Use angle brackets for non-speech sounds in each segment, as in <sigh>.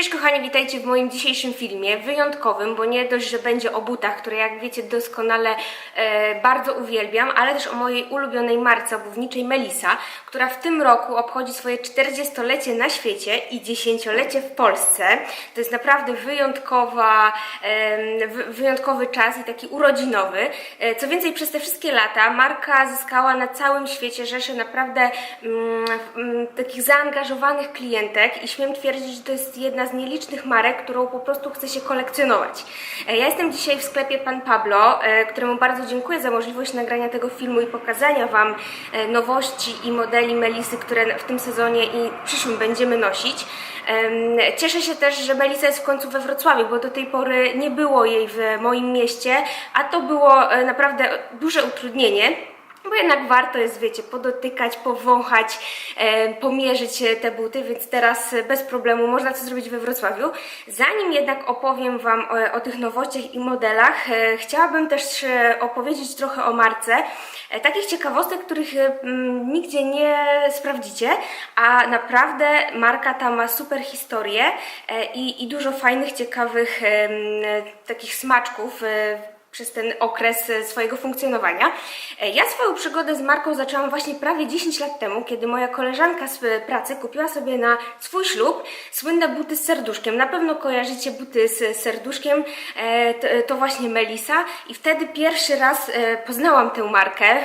Cześć kochani, witajcie w moim dzisiejszym filmie, wyjątkowym, bo nie dość, że będzie o butach, które jak wiecie doskonale e, bardzo uwielbiam, ale też o mojej ulubionej marce obuwniczej Melisa, która w tym roku obchodzi swoje 40-lecie na świecie i 10-lecie w Polsce. To jest naprawdę wyjątkowa, e, wy- wyjątkowy czas i taki urodzinowy. E, co więcej, przez te wszystkie lata marka zyskała na całym świecie rzeszę naprawdę mm, mm, takich zaangażowanych klientek i śmiem twierdzić, że to jest jedna z nielicznych marek, którą po prostu chce się kolekcjonować. E, Ja jestem dzisiaj w sklepie Pan Pablo, e, któremu bardzo dziękuję za możliwość nagrania tego filmu i pokazania Wam e, nowości i modeli Melisy, które w tym sezonie i przyszłym będziemy nosić. Cieszę się też, że Melisa jest w końcu we Wrocławiu, bo do tej pory nie było jej w moim mieście, a to było naprawdę duże utrudnienie. Bo jednak warto jest, wiecie, podotykać, powąchać, e, pomierzyć e, te buty, więc teraz e, bez problemu można to zrobić we Wrocławiu. Zanim jednak opowiem Wam o, o tych nowościach i modelach, e, chciałabym też e, opowiedzieć trochę o marce. E, takich ciekawostek, których e, mm, nigdzie nie sprawdzicie, a naprawdę marka ta ma super historię e, i, i dużo fajnych, ciekawych em, takich smaczków. e, przez ten okres e, swojego funkcjonowania. E, Ja swoją przygodę z marką zaczęłam właśnie prawie 10 lat temu, kiedy moja koleżanka z e, pracy kupiła sobie na swój ślub słynne buty z serduszkiem. Na pewno kojarzycie buty z serduszkiem, to, właśnie Melisa i wtedy pierwszy raz poznałam tę markę.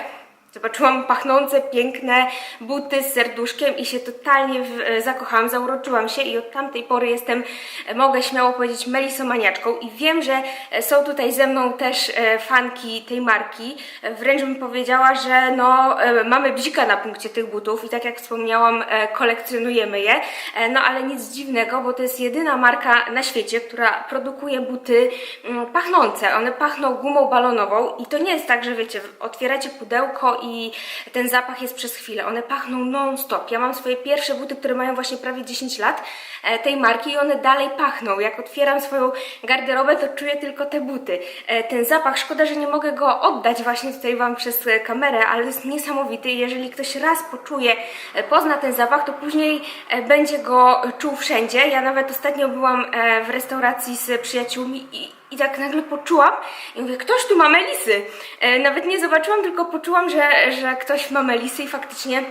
Zobaczyłam pachnące, piękne buty z serduszkiem i się totalnie w, e, zakochałam, zauroczyłam się i od tamtej pory jestem, e, mogę śmiało powiedzieć, melisomaniaczką i wiem, że e, są tutaj ze mną też fanki tej marki. Wręcz bym powiedziała, że no, mamy bzika na punkcie tych butów i tak jak wspomniałam, kolekcjonujemy je. No ale nic dziwnego, bo to jest jedyna marka na świecie, która produkuje buty mm, pachnące. One pachną gumą balonową i to nie jest tak, że wiecie, otwieracie pudełko i ten zapach jest przez chwilę. One pachną non-stop. Ja mam swoje pierwsze buty, które mają właśnie prawie 10 lat e, tej marki i one dalej pachną. Jak otwieram swoją garderobę, to czuję tylko te buty. E, Ten zapach, szkoda, że nie mogę go oddać właśnie tutaj Wam przez kamerę, ale jest niesamowity. Jeżeli ktoś raz poczuje, e, pozna ten zapach, to później będzie go czuł wszędzie. Ja nawet ostatnio byłam w restauracji z przyjaciółmi i i tak nagle poczułam i mówię, ktoś tu ma melisy. E, nawet nie zobaczyłam, tylko poczułam, że, że ktoś ma melisy i faktycznie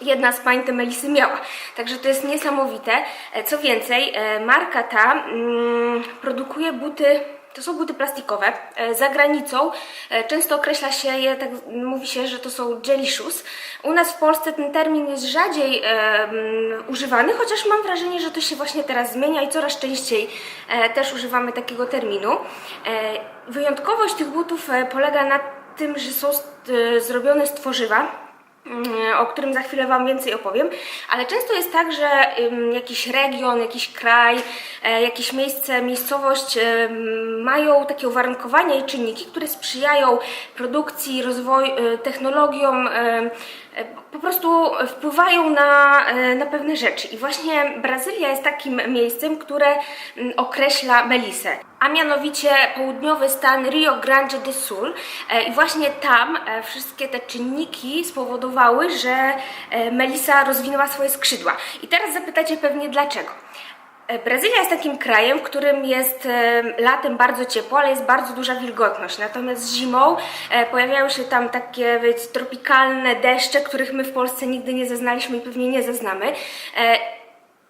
jedna z pań te melisy miała. Także to jest niesamowite. E, co więcej, e, marka ta mm, produkuje buty to są buty plastikowe. E, Za granicą e, często określa się je, tak mówi się, że to są jelly shoes. U nas w Polsce ten termin jest rzadziej e, używany, chociaż mam wrażenie, że to się właśnie teraz zmienia i coraz częściej e, też używamy takiego terminu. E, Wyjątkowość tych butów e, polega na tym, że są zrobione z tworzywa, o którym za chwilę Wam więcej opowiem, ale często jest tak, że jakiś region, jakiś kraj, e, jakieś miejsce, miejscowość mają takie uwarunkowania i czynniki, które sprzyjają produkcji, rozwoju, e, technologiom, po prostu wpływają na, na pewne rzeczy. I właśnie Brazylia jest takim miejscem, które mm, określa Melisę a mianowicie południowy stan Rio Grande do Sul. E, I właśnie tam e, wszystkie te czynniki spowodowały, że e, Melisa rozwinęła swoje skrzydła. I teraz zapytacie pewnie dlaczego. E, Brazylia jest takim krajem, w którym jest e, latem bardzo ciepło, ale jest bardzo duża wilgotność. Natomiast zimą e, pojawiają się tam takie wiecie, tropikalne deszcze, których my w Polsce nigdy nie zaznaliśmy i pewnie nie zaznamy.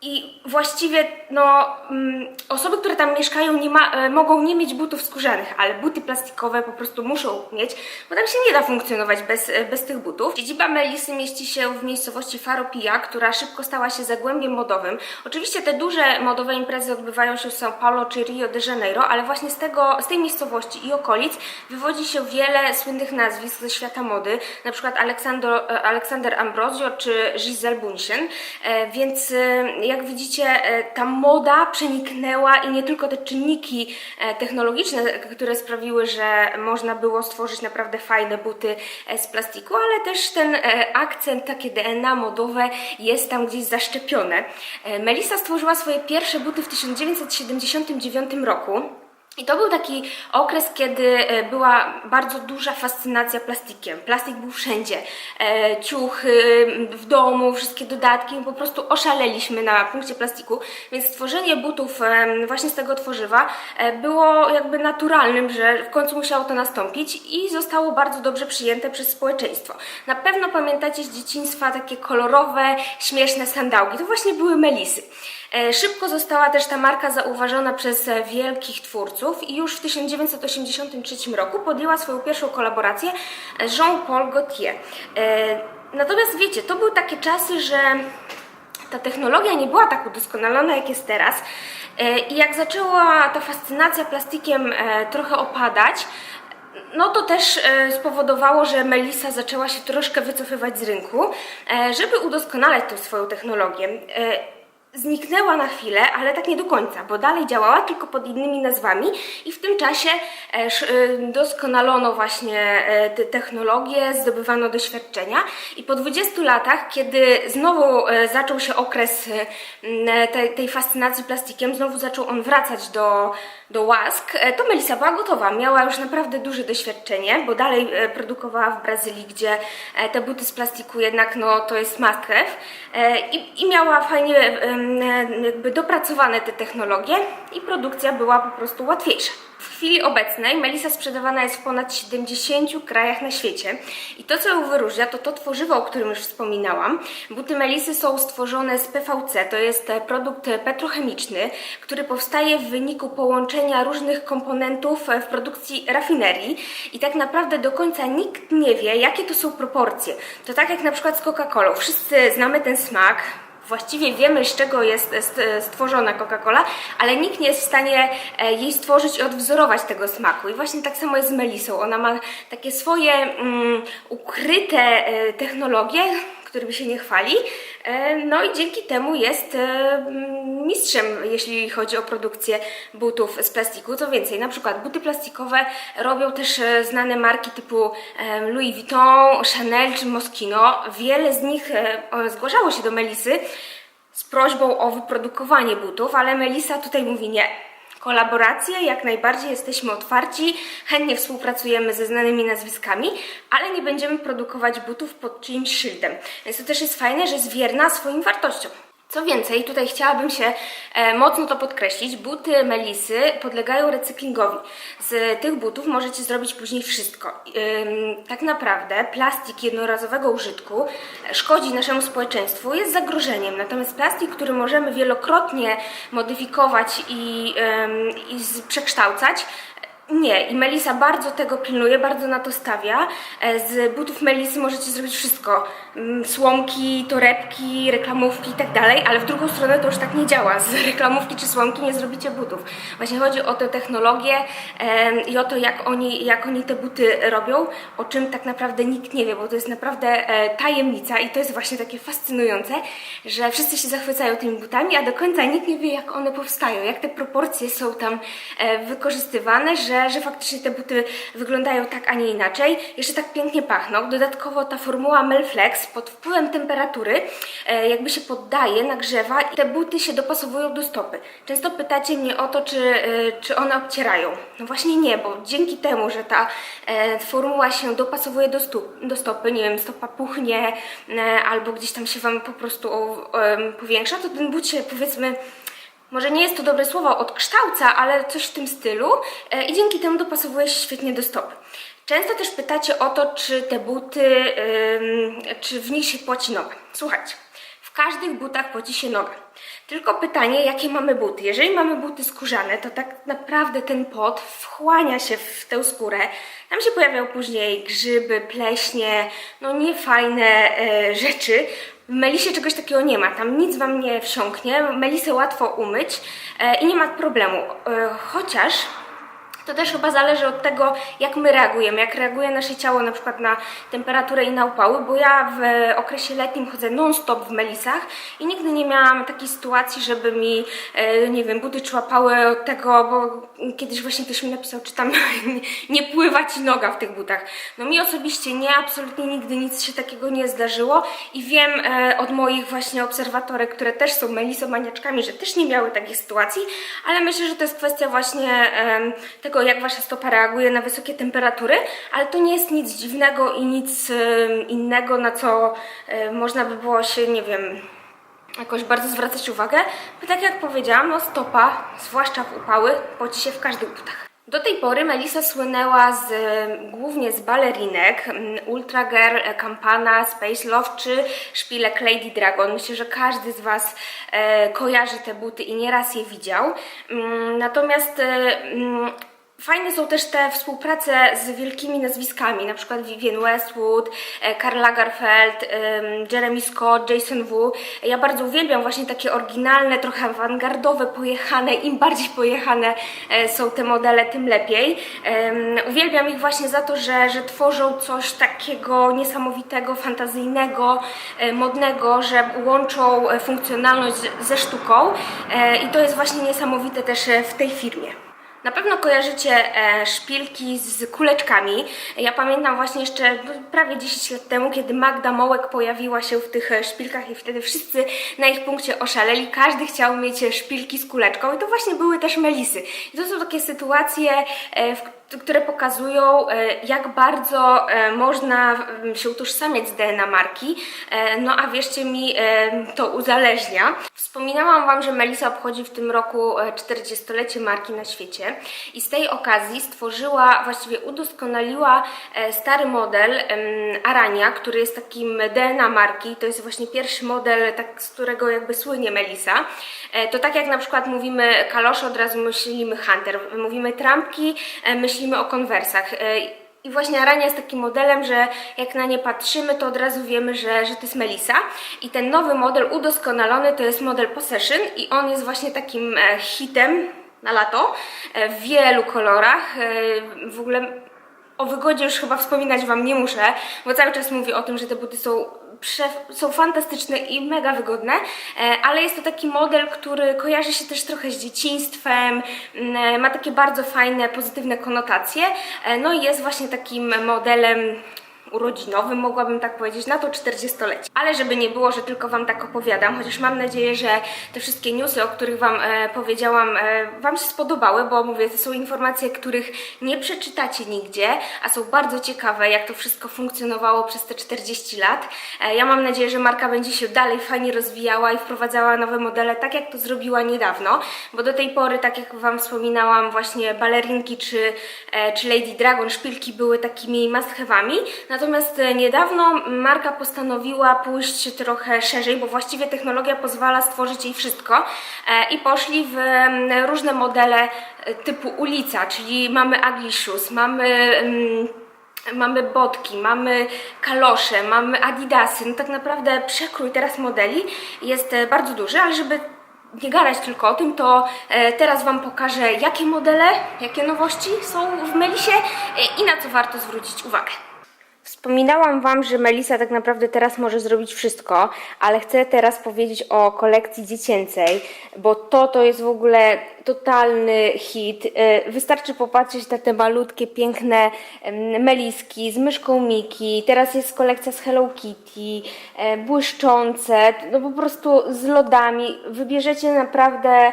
I właściwie no, mm, osoby, które tam mieszkają, nie ma, e, mogą nie mieć butów skórzanych, ale buty plastikowe po prostu muszą mieć, bo tam się nie da funkcjonować bez, e, bez tych butów. Siedziba Melisy mieści się w miejscowości Faropia, która szybko stała się zagłębiem modowym. Oczywiście te duże modowe imprezy odbywają się w São Paulo czy Rio de Janeiro, ale właśnie z, tego, z tej miejscowości i okolic wywodzi się wiele słynnych nazwisk ze świata mody, na przykład Aleksander, e, Aleksander Ambrosio czy Giselle Bundchen, e, więc e, jak widzicie, e, ta moda przeniknęła i nie tylko te czynniki e, technologiczne, które sprawiły, że można było stworzyć naprawdę fajne buty e, z plastiku, ale też ten akcent, takie DNA modowe jest tam gdzieś zaszczepione. Melissa stworzyła swoje pierwsze buty w 1979 roku. I to był taki okres, kiedy e, była bardzo duża fascynacja plastikiem. Plastik był wszędzie. E, ciuchy w domu, wszystkie dodatki. Po prostu oszaleliśmy na punkcie plastiku. Więc stworzenie butów e, właśnie z tego tworzywa było jakby naturalnym, że w końcu musiało to nastąpić i zostało bardzo dobrze przyjęte przez społeczeństwo. Na pewno pamiętacie z dzieciństwa takie kolorowe, śmieszne sandałki. To właśnie były melisy. Szybko została też ta marka zauważona przez wielkich twórców i już w 1983 roku podjęła swoją pierwszą kolaborację z Jean-Paul Gaultier. E, Natomiast wiecie, to były takie czasy, że ta technologia nie była tak udoskonalona, jak jest teraz. E, I jak zaczęła ta fascynacja plastikiem e, trochę opadać, no to też spowodowało, że Melissa zaczęła się troszkę wycofywać z rynku, żeby udoskonalać tą swoją technologię. Zniknęła na chwilę, ale tak nie do końca, bo dalej działała tylko pod innymi nazwami i w tym czasie e, e, doskonalono właśnie e, te technologie, zdobywano doświadczenia i po 20 latach, kiedy znowu zaczął się okres tej, fascynacji plastikiem, znowu zaczął on wracać do, do łask, to Melissa była gotowa, miała już naprawdę duże doświadczenie, bo dalej produkowała w Brazylii, gdzie te buty z plastiku jednak no, to jest E, i, i miała fajnie jakby dopracowane te technologie i produkcja była po prostu łatwiejsza. W chwili obecnej Melissa sprzedawana jest w ponad 70 krajach na świecie i to, co ją wyróżnia, to to tworzywo, o którym już wspominałam. Buty Melissy są stworzone z PVC, to jest e, produkt e, petrochemiczny, który powstaje w wyniku połączenia różnych komponentów e, w produkcji rafinerii i tak naprawdę do końca nikt nie wie, jakie to są proporcje. To tak jak na przykład z Coca-Colą. Wszyscy znamy ten smak, Właściwie wiemy, z czego jest st- stworzona Coca-Cola, ale nikt nie jest w stanie e, jej stworzyć i odwzorować tego smaku. I właśnie tak samo jest z Melisą. Ona ma takie swoje mm, ukryte e, technologie, którymi się nie chwali. E, No i dzięki temu jest e, mistrzem, jeśli chodzi o produkcję butów z plastiku. Co więcej, na przykład buty plastikowe robią też e, znane marki typu Louis Vuitton, Chanel czy Moschino. Wiele z nich zgłaszało się do Melisy z prośbą o wyprodukowanie butów, ale Melisa tutaj mówi nie. Kolaboracje, jak najbardziej jesteśmy otwarci, chętnie współpracujemy ze znanymi nazwiskami, ale nie będziemy produkować butów pod czyimś szyldem. Więc to też jest fajne, że jest wierna swoim wartościom. Co więcej, tutaj chciałabym się e, mocno to podkreślić, buty Melisy podlegają recyklingowi. Z tych butów możecie zrobić później wszystko. Tak naprawdę plastik jednorazowego użytku szkodzi naszemu społeczeństwu, jest zagrożeniem. Natomiast plastik, który możemy wielokrotnie modyfikować i, i przekształcać, nie, i Melisa bardzo tego pilnuje, bardzo na to stawia. E, Z butów Melisy możecie zrobić wszystko. Mm, Słomki, torebki, reklamówki i tak dalej, ale w drugą stronę to już tak nie działa. Z <laughs> reklamówki czy słomki nie zrobicie butów. Właśnie chodzi o tę technologię i o to, jak oni, jak oni te buty robią, o czym tak naprawdę nikt nie wie, bo to jest naprawdę e, tajemnica i to jest właśnie takie fascynujące, że wszyscy się zachwycają tymi butami, a do końca nikt nie wie, jak one powstają, jak te proporcje są tam e, wykorzystywane, że, że faktycznie te buty wyglądają tak, a nie inaczej. Jeszcze tak pięknie pachną. Dodatkowo ta formuła Melflex pod wpływem temperatury e, jakby się poddaje, nagrzewa i te buty się dopasowują do stopy. Często pytacie mnie o to, czy, e, czy one obcierają. No właśnie nie, bo dzięki temu, że ta e, formuła się dopasowuje do, stóp, do stopy, nie wiem, stopa puchnie albo gdzieś tam się Wam po prostu powiększa, to ten but się powiedzmy może nie jest to dobre słowo odkształca, ale coś w tym stylu e, i dzięki temu dopasowuje się świetnie do stopy. Często też pytacie o to, czy te buty, czy w nich się płaci noga. Słuchajcie, w każdych butach płaci się noga. Tylko pytanie, jakie mamy buty. Jeżeli mamy buty skórzane, to tak naprawdę ten pot wchłania się w tę skórę. Tam się pojawiają później grzyby, pleśnie, no niefajne e, rzeczy. W Melisie czegoś takiego nie ma, tam nic Wam nie wsiąknie, Melisę łatwo umyć e, i nie ma problemu. E, chociaż To też chyba zależy od tego, jak my reagujemy, jak reaguje nasze ciało na przykład na temperaturę i na upały, bo ja w okresie letnim chodzę non-stop w melisach i nigdy nie miałam takiej sytuacji, żeby mi, e, nie wiem, buty człapały od tego, bo kiedyś właśnie ktoś mi napisał, czy tam <laughs> nie pływa ci noga w tych butach. No mi osobiście nie, absolutnie nigdy nic się takiego nie zdarzyło i wiem e, od moich właśnie obserwatorek, które też są melisomaniaczkami, że też nie miały takiej sytuacji, ale myślę, że to jest kwestia właśnie em, jak wasza stopa reaguje na wysokie temperatury, ale to nie jest nic dziwnego i nic innego, na co można by było się, nie wiem, jakoś bardzo zwracać uwagę, bo tak jak powiedziałam, no stopa, zwłaszcza w upały, poci się w każdych butach. Do tej pory Melisa słynęła z, głównie z balerinek Ultra Girl, e, Campana, Space Love czy szpilek Lady Dragon. Myślę, że każdy z Was e, kojarzy te buty i nieraz je widział. Mm, natomiast e, mm, Fajne są też te współprace z wielkimi nazwiskami, na przykład Vivienne Westwood, e, Karl Lagerfeld, em, Jeremy Scott, Jason Wu. Ja bardzo uwielbiam właśnie takie oryginalne, trochę awangardowe, pojechane. Im bardziej pojechane e, są te modele, tym lepiej. Uwielbiam ich właśnie za to, że, że tworzą coś takiego niesamowitego, fantazyjnego, e, modnego, że łączą funkcjonalność ze sztuką i to jest właśnie niesamowite też w tej firmie. Na pewno kojarzycie e, szpilki z kuleczkami. Ja pamiętam właśnie jeszcze prawie 10 lat temu, kiedy Magda Mołek pojawiła się w tych e, szpilkach i wtedy wszyscy na ich punkcie oszaleli. Każdy chciał mieć e, szpilki z kuleczką i to właśnie były też melisy. I to są takie sytuacje, w które pokazują, e, jak bardzo e, można m, się utożsamiać z DNA marki. E, No a wierzcie mi, to uzależnia. Wspominałam Wam, że Melisa obchodzi w tym roku e, 40-lecie marki na świecie i z tej okazji stworzyła, właściwie udoskonaliła stary model Arania, który jest takim DNA marki. To jest właśnie pierwszy model, tak, z którego jakby słynie Melisa. To tak jak na przykład mówimy kalosze, od razu myślimy Hunter. Mówimy trampki, e, myślimy o konwersach. E, i właśnie Arania jest takim modelem, że jak na nie patrzymy, to od razu wiemy, że, że to jest Melisa. I ten nowy model udoskonalony to jest model Possession i on jest właśnie takim e, hitem na lato e, w wielu kolorach. W ogóle o wygodzie już chyba wspominać Wam nie muszę, bo cały czas mówię o tym, że te buty są, są fantastyczne i mega wygodne, e, ale jest to taki model, który kojarzy się też trochę z dzieciństwem, e, ma takie bardzo fajne, pozytywne konotacje, e, no i jest właśnie takim modelem urodzinowym, mogłabym tak powiedzieć, na to 40-lecie. Ale żeby nie było, że tylko Wam tak opowiadam, chociaż mam nadzieję, że te wszystkie newsy, o których Wam e, powiedziałam, e, Wam się spodobały, bo mówię, to są informacje, których nie przeczytacie nigdzie, a są bardzo ciekawe, jak to wszystko funkcjonowało przez te 40 lat. E, ja mam nadzieję, że marka będzie się dalej fajnie rozwijała i wprowadzała nowe modele, tak jak to zrobiła niedawno, bo do tej pory, tak jak Wam wspominałam, właśnie balerinki czy, e, czy Lady Dragon szpilki były takimi must-have'ami, natomiast e, niedawno marka postanowiła pójść trochę szerzej, bo właściwie technologia pozwala stworzyć jej wszystko e, i poszli w mm, różne modele e, typu ulica, czyli mamy ugly mamy... mm, Mamy botki, mamy kalosze, mamy adidasy. No tak naprawdę przekrój teraz modeli jest bardzo duży, ale żeby nie gadać tylko o tym, to teraz Wam pokażę, jakie modele, jakie nowości są w Melisie i na co warto zwrócić uwagę. Wspominałam Wam, że Melisa tak naprawdę teraz może zrobić wszystko, ale chcę teraz powiedzieć o kolekcji dziecięcej, bo to to jest w ogóle totalny hit. E, Wystarczy popatrzeć na te malutkie, piękne meliski z myszką Miki. Teraz jest kolekcja z Hello Kitty, e, błyszczące, no po prostu z lodami. Wybierzecie naprawdę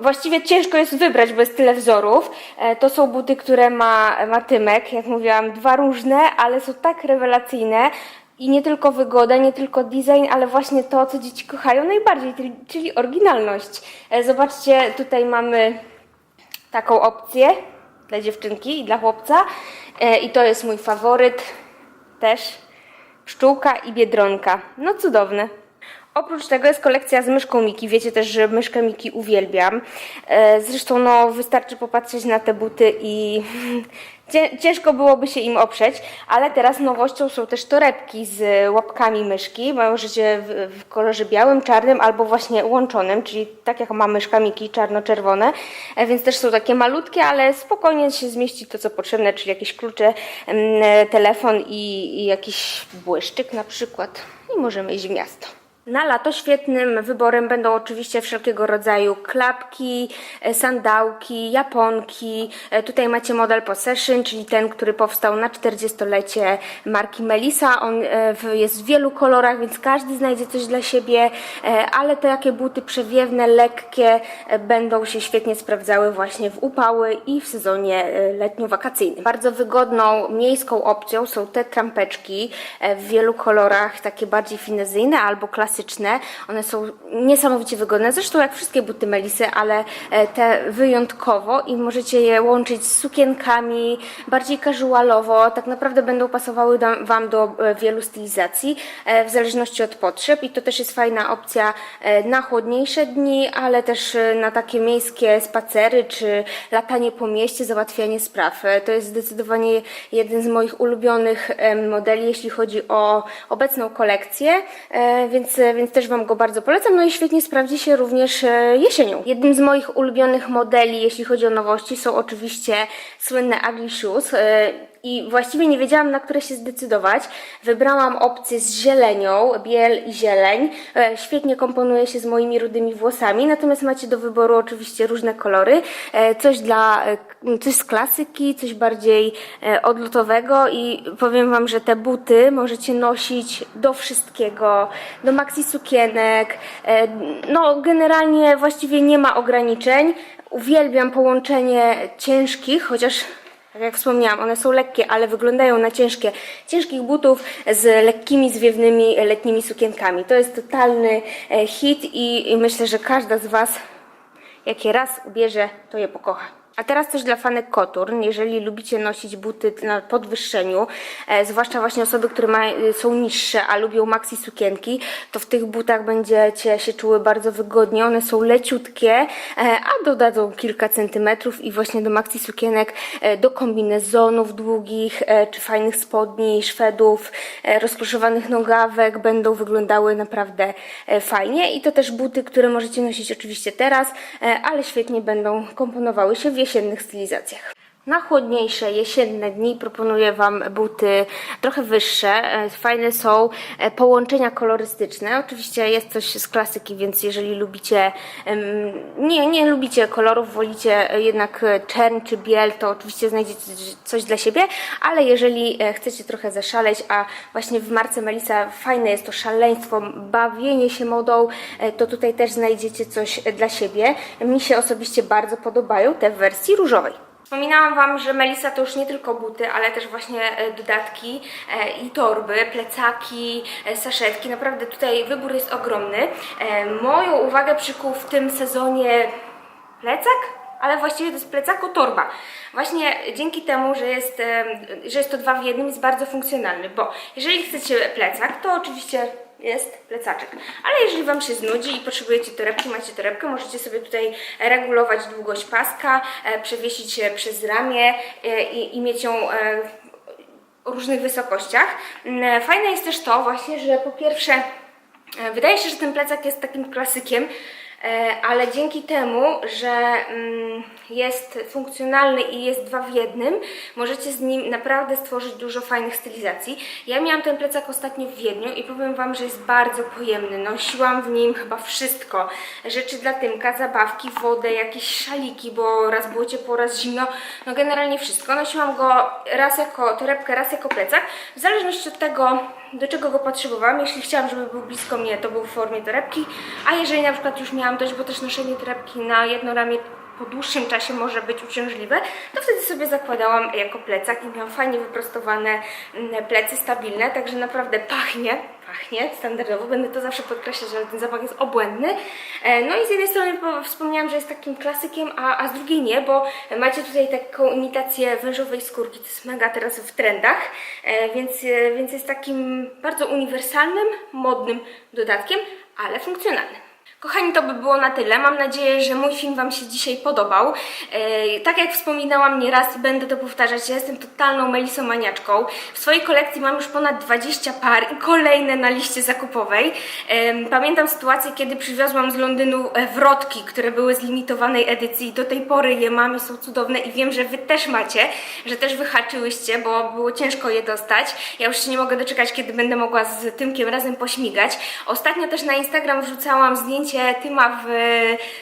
Właściwie ciężko jest wybrać, bo jest tyle wzorów. E, To są buty, które ma, ma Tymek, jak mówiłam, dwa różne, ale są tak rewelacyjne. I nie tylko wygoda, nie tylko design, ale właśnie to, co dzieci kochają najbardziej, czyli- oryginalność. E, Zobaczcie, tutaj mamy taką opcję dla dziewczynki i dla chłopca. E, I to jest mój faworyt też. Pszczółka i biedronka. No cudowne. Oprócz tego jest kolekcja z myszką Miki. Wiecie też, że myszkę Miki uwielbiam. E, Zresztą no, wystarczy popatrzeć na te buty i <laughs> cię- ciężko byłoby się im oprzeć, ale teraz nowością są też torebki z łapkami myszki. Możecie w, kolorze białym, czarnym albo właśnie łączonym, czyli tak jak ma myszka Miki, czarno-czerwone. E, Więc też są takie malutkie, ale spokojnie się zmieści to, co potrzebne, czyli jakieś klucze, mm, telefon i, i jakiś błyszczyk na przykład. I możemy iść w miasto. Na lato świetnym wyborem będą oczywiście wszelkiego rodzaju klapki, e, sandałki, japonki. E, Tutaj macie model Possession, czyli ten, który powstał na 40-lecie marki Melissa. On e, jest w wielu kolorach, więc każdy znajdzie coś dla siebie, ale te takie buty przewiewne, lekkie będą się świetnie sprawdzały właśnie w upały i w sezonie letnio-wakacyjnym. Bardzo wygodną miejską opcją są te trampeczki w wielu kolorach, takie bardziej finezyjne albo klasyczne. One są niesamowicie wygodne, zresztą jak wszystkie buty Melisy, ale e, te wyjątkowo i możecie je łączyć z sukienkami, bardziej casualowo, tak naprawdę będą pasowały Wam do e, wielu stylizacji, e, w zależności od potrzeb. I to też jest fajna opcja na chłodniejsze dni, ale też na takie miejskie spacery, czy latanie po mieście, załatwianie spraw. To jest zdecydowanie jeden z moich ulubionych modeli, jeśli chodzi o obecną kolekcję, więc, więc też Wam go bardzo polecam. No i świetnie sprawdzi się również e, jesienią. Jednym z moich ulubionych modeli, jeśli chodzi o nowości, są oczywiście słynne Ugly Shoes. I właściwie nie wiedziałam, na które się zdecydować. Wybrałam opcję z zielenią, biel i zieleń. E, Świetnie komponuje się z moimi rudymi włosami, natomiast macie do wyboru oczywiście różne kolory. E, Coś dla, e, coś z klasyki, coś bardziej odlotowego i powiem Wam, że te buty możecie nosić do wszystkiego, do maxi sukienek. No, generalnie właściwie nie ma ograniczeń. Uwielbiam połączenie ciężkich, chociaż tak jak wspomniałam, one są lekkie, ale wyglądają na ciężkie. Ciężkich butów z lekkimi, zwiewnymi letnimi sukienkami. To jest totalny e, hit i, i myślę, że każda z Was, jak je raz ubierze, to je pokocha. A teraz też dla fanek koturn, jeżeli lubicie nosić buty na podwyższeniu, e, zwłaszcza właśnie osoby, które ma, e, są niższe, a lubią maxi sukienki, to w tych butach będziecie się czuły bardzo wygodnie. One są leciutkie, e, a dodadzą kilka centymetrów i właśnie do maxi sukienek, e, do kombinezonów długich, e, czy fajnych spodni, szwedów, e, nogawek będą wyglądały naprawdę e, fajnie. I to też buty, które możecie nosić oczywiście teraz, e, ale świetnie będą komponowały się w jesiennych stylizacjach. Na chłodniejsze, jesienne dni proponuję Wam buty trochę wyższe. E, Fajne są e, połączenia kolorystyczne. Oczywiście jest coś z klasyki, więc jeżeli lubicie, nie, nie lubicie kolorów, wolicie jednak czern czy biel, to oczywiście znajdziecie coś dla siebie, ale jeżeli e, chcecie trochę zaszaleć, a właśnie w marce Melisa fajne jest to szaleństwo, bawienie się modą, to tutaj też znajdziecie coś dla siebie. Mi się osobiście bardzo podobają te w wersji różowej. Wspominałam Wam, że Melisa to już nie tylko buty, ale też właśnie e, dodatki e, i torby, plecaki, e, saszetki. Naprawdę tutaj wybór jest ogromny. Moją uwagę przykuł w tym sezonie plecak, ale właściwie to jest plecaku torba. Właśnie dzięki temu, że jest, że jest to dwa w jednym, jest bardzo funkcjonalny, bo jeżeli chcecie plecak, to oczywiście jest plecaczek. Ale jeżeli Wam się znudzi i potrzebujecie torebki, macie torebkę, możecie sobie tutaj regulować długość paska, e, przewiesić e, przez ramię e, i, i mieć ją e, o różnych wysokościach. Mm, Fajne jest też to właśnie, że po pierwsze e, wydaje się, że ten plecak jest takim klasykiem, e, ale dzięki temu, że mm, jest funkcjonalny i jest dwa w jednym, możecie z nim naprawdę stworzyć dużo fajnych stylizacji. Ja miałam ten plecak ostatnio w Wiedniu i powiem Wam, że jest bardzo pojemny. Nosiłam w nim chyba wszystko. Rzeczy dla Tymka, zabawki, wodę, jakieś szaliki, bo raz było ciepło, raz zimno. No generalnie wszystko. Nosiłam go raz jako torebkę, raz jako plecak. W zależności od tego, do czego go potrzebowałam. Jeśli chciałam, żeby był blisko mnie, to był w formie torebki. A jeżeli na przykład już miałam dość, bo też noszenie torebki na jedno ramię po dłuższym czasie może być uciążliwe, to wtedy sobie zakładałam jako plecak i miałam fajnie wyprostowane mm, plecy, stabilne, także naprawdę pachnie, pachnie standardowo, będę to zawsze podkreślać, że ten zapach jest obłędny. E, No i z jednej strony po- wspomniałam, że jest takim klasykiem, a, a z drugiej nie, bo macie tutaj taką imitację wężowej skórki, to jest mega teraz w trendach, e, więc, e, więc jest takim bardzo uniwersalnym, modnym dodatkiem, ale funkcjonalny. Kochani, to by było na tyle. Mam nadzieję, że mój film Wam się dzisiaj podobał. E, tak jak wspominałam nieraz i będę to powtarzać, ja jestem totalną melisomaniaczką. W swojej kolekcji mam już ponad 20 par i kolejne na liście zakupowej. E, pamiętam sytuację, kiedy przywiozłam z Londynu e, wrotki, które były z limitowanej edycji. Do tej pory je mam i są cudowne i wiem, że Wy też macie, że też wyhaczyłyście, bo było ciężko je dostać. Ja już się nie mogę doczekać, kiedy będę mogła z Tymkiem razem pośmigać. Ostatnio też na Instagram wrzucałam zdjęcie Tyma w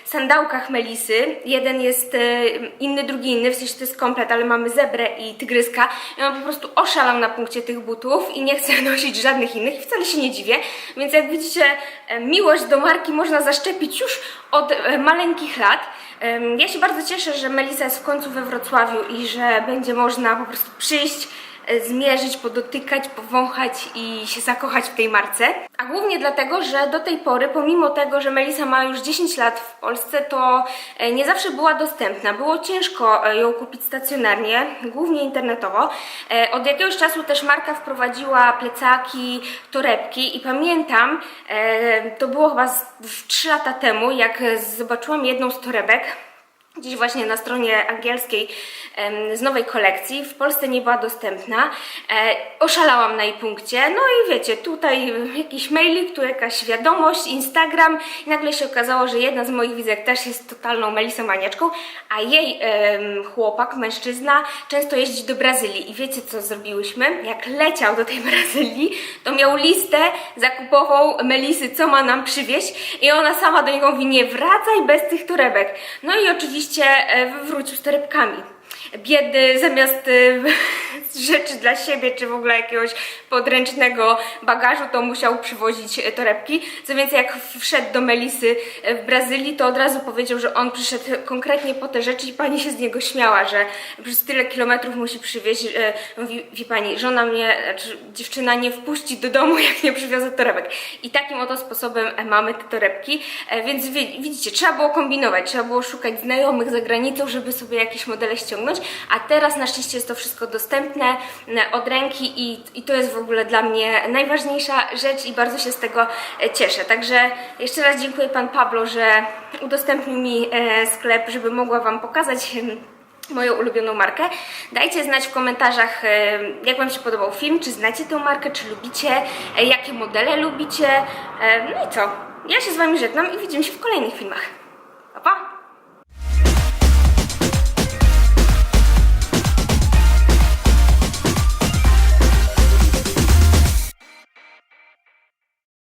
sandałkach Melisy. Jeden jest e, inny, drugi inny, w sensie to jest komplet, ale mamy zebrę i tygryska. I on po prostu oszalał na punkcie tych butów i nie chce <laughs> nosić żadnych innych i wcale się nie dziwię. Więc jak widzicie, e, miłość do marki można zaszczepić już od e, maleńkich lat. Ja się bardzo cieszę, że Melisa jest w końcu we Wrocławiu i że będzie można po prostu przyjść zmierzyć, podotykać, powąchać i się zakochać w tej marce. A głównie dlatego, że do tej pory, pomimo tego, że Melisa ma już 10 lat w Polsce, to e, nie zawsze była dostępna. Było ciężko e, ją kupić stacjonarnie, głównie internetowo. E, Od jakiegoś czasu też marka wprowadziła plecaki, torebki i pamiętam, e, to było chyba z- z 3 lata temu, jak e, zobaczyłam jedną z torebek, gdzieś właśnie na stronie angielskiej z nowej kolekcji. W Polsce nie była dostępna. E, oszalałam na jej punkcie. No i wiecie, tutaj jakiś mailik, tu jakaś wiadomość, Instagram i nagle się okazało, że jedna z moich widzek też jest totalną melisomaniaczką, a jej chłopak, mężczyzna często jeździ do Brazylii i wiecie co zrobiłyśmy? Jak leciał do tej <laughs> Brazylii, to miał listę zakupową Melisy, co ma nam przywieźć i ona sama do niego mówi, nie wracaj bez tych torebek. No i oczywiście e, wrócił z torebkami. Biedny zamiast e, rzeczy dla siebie, czy w ogóle jakiegoś podręcznego bagażu, to musiał przywozić e, torebki. Co więcej, jak wszedł do Melisy e, w Brazylii, to od razu powiedział, że on przyszedł konkretnie po te rzeczy i pani się z niego śmiała, że przez tyle kilometrów musi przywieźć. E, mówi, wie pani, żona mnie, znaczy dziewczyna nie wpuści do domu, <laughs> jak nie przywiozę torebek. I takim oto sposobem mamy te torebki. Więc wi- widzicie, trzeba było kombinować, trzeba było szukać znajomych za granicą, żeby sobie jakieś modele ściągnąć, a teraz na szczęście jest to wszystko dostępne e, od ręki i, i to jest w ogóle dla mnie najważniejsza rzecz i bardzo się z tego e, cieszę. Także jeszcze raz dziękuję Pan Pablo, że udostępnił mi e, sklep, żeby mogła Wam pokazać em, moją ulubioną markę. Dajcie znać w komentarzach, jak Wam się podobał film, czy znacie tę markę, czy lubicie, jakie modele lubicie. No i co? Ja się z Wami żegnam i widzimy się w kolejnych filmach.